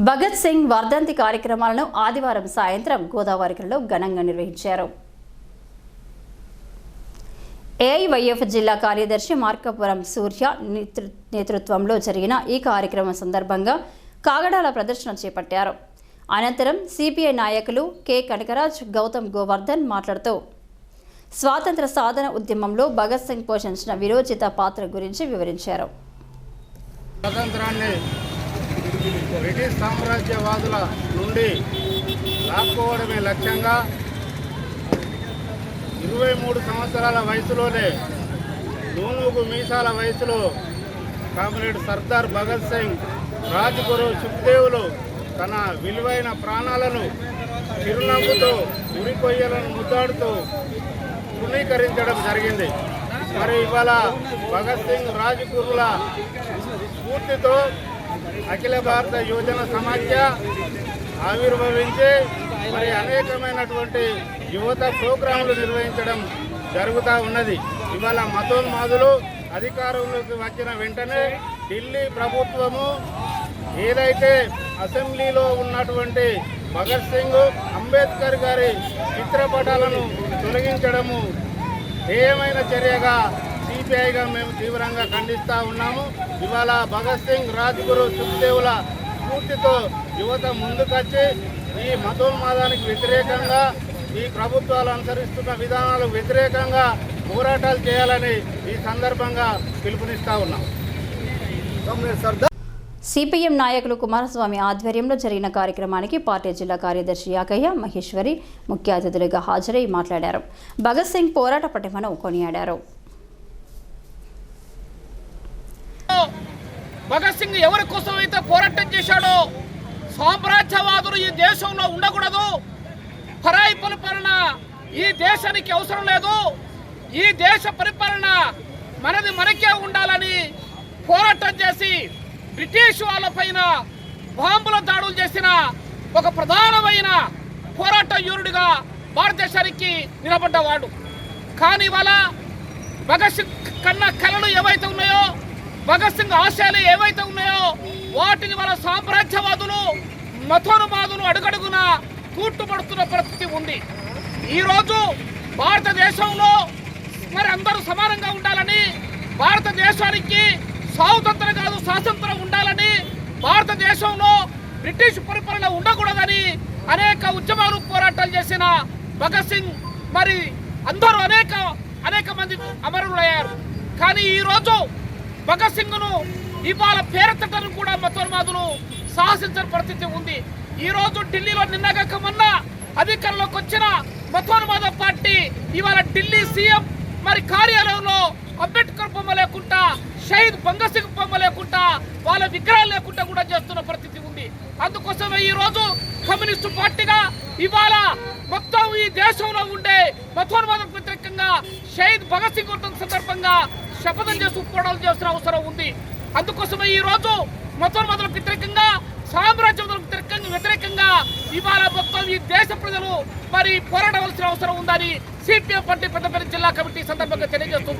భగత్ సింగ్ వర్ధంతి కార్యక్రమాలను ఆదివారం సాయంత్రం గోదావరిలో ఘనంగా నిర్వహించారు. ఏఐవైఎఫ్ జిల్లా కార్యదర్శి మార్కపురం సూర్య నేతృ- నేతృత్వంలో జరిగిన ఈ కార్యక్రమం సందర్భంగా కాగడాల ప్రదర్శన చేపట్టారు. అనంతరం సిపిఐ నాయకులు కె. కనకరాజ్ గౌతమ్ గోవర్ధన్ మాట్లాడుతూ స్వాతంత్ర సాధన ఉద్యమంలో భగత్ సింగ్ పోషించిన విరోచిత పాత్ర గురించి వివరించారు. స్వాతంత్రాన్ని బ్రిటిష్ సామ్రాజ్యవాదుల నుండి లాక్కోవడమే లక్ష్యంగా ఇరవై మూడు సంవత్సరాల వయసులోనే నూనూకు మీసాల వయసులో కామ్రేడ్ సర్దార్ భగత్ సింగ్ రాజ్గురు సుఖ్దేవులు తన విలువైన ప్రాణాలను చిరునవ్వుతో ఉరికొయ్యలను ముద్దాడుతూ తృణీకరించడం జరిగింది. మరి ఇవాళ భగత్ సింగ్ రాజ్గురుల స్ఫూర్తితో అఖిల భారత యువజన సమాఖ్య ఆవిర్భవించి మరి అనేకమైనటువంటి యువత ప్రోగ్రాంలు నిర్వహించడం జరుగుతూ ఉన్నది. ఇవాళ మతోన్మాదులు అధికారంలోకి వచ్చిన వెంటనే ఢిల్లీ ప్రభుత్వము ఏదైతే అసెంబ్లీలో ఉన్నటువంటి భగత్ సింగ్ అంబేద్కర్ గారి చిత్రపటాలను తొలగించడము హేయమైన చర్యగా సిపిఐగా మేము తీవ్రంగా ఖండిస్తూ ఉన్నాము. ఇవాళ భగత్ సింగ్ రాజ్గురు సుఖ్దేవుల స్ఫూర్తితో యువత ముందుకొచ్చి ఈ మతోన్మాదానికి వ్యతిరేకంగా ఈ ప్రభుత్వాలు అనుసరిస్తున్న విధానాలకు వ్యతిరేకంగా పోరాటాలు చేయాలని ఈ సందర్భంగా పిలుపునిస్తా ఉన్నాం. సిపిఎం నాయకులు కుమారస్వామి ఆధ్వర్యంలో జరిగిన కార్యక్రమానికి పార్టీ జిల్లా కార్యదర్శి యాకయ్య మహేశ్వరి ముఖ్య అతిథులుగా హాజరై మాట్లాడారు. భగత్ సింగ్ పోరాట పటిమను కొనియాడారు. భగత్ సింగ్ ఎవరి కోసం అయితే పోరాటం చేశాడో సామ్రాజ్యవాదులు ఈ దేశంలో ఉండకూడదు. పరాయి పరిపాలన ఈ దేశానికి అవసరం లేదు. ఈ దేశ పరిపాలన మనది మనకే ఉండాలని పోరాటం చేసి బ్రిటిష్ వాళ్ళపైన బాంబుల దాడులు చేసిన ఒక ప్రధానమైన పోరాట యూరుడిగా భారతదేశానికి నిలబడ్డవాడు. కానీ ఇవాళ భగత్ సింగ్ కన్నా కళలు ఏవైతే ఉన్నాయో భగత్ సింగ్ ఆశయాలు ఏవైతే ఉన్నాయో వాటిని మన సామ్రాజ్యవాదులు మతోన్మాదులు అడుగడుగున కూట్టుపడుతున్న పరిస్థితి ఉంది. ఈరోజు భారతదేశంలో మరి అందరూ సమానంగా ఉండాలని భారతదేశానికి స్వాతంత్రం కాదు స్వాతంత్రం ఉండాలని భారతదేశంలో బ్రిటిష్ పరిపాలన ఉండకూడదని అనేక ఉద్యమాలు పోరాటాలు చేసిన భగత్ సింగ్ మరి అందరూ అనేక అనేక మంది అమరులయ్యారు. కానీ ఈరోజు భగత్ సింగ్ను ఇవాళ పేరెత్తటను కూడా మతోన్మాదులు సాహసించని పరిస్థితి ఉంది. ఈ రోజు ఢిల్లీలో నిన్నగాక మొన్న అధికారంలోకి వచ్చిన మతోన్మాద పార్టీ ఇవాళ ఢిల్లీ సీఎం మరి కార్యాలయంలో అంబేద్కర్ బొమ్మ లేకుండా షహీద్ భగత్ సింగ్ బొమ్మ లేకుండా వాళ్ళ విగ్రహాలు లేకుండా కూడా చేస్తున్న పరిస్థితి ఉంది. అందుకోసమే ఈ రోజు కమ్యూనిస్టు పార్టీగా ఇవాళ మొత్తం ఈ దేశంలో ఉండే మతోన్మాదం వ్యతిరేకంగా షహీద్ భగత్ సింగ్ సందర్భంగా శపథం చేసి పోరాటాలు చేస్తున్న అవసరం ఉంది. అందుకోసమే ఈ రోజు మతోన్మాదులకు వ్యతిరేకంగా సామ్రాజ్యవాదులకు వ్యతిరేకంగా వ్యతిరేకంగా ఇవాళ మొత్తం ఈ దేశ ప్రజలు మరి పోరాడవలసిన అవసరం ఉందని సిపిఎం పార్టీ పెద్దపల్లి జిల్లా కమిటీ సందర్భంగా తెలియజేస్తుంది.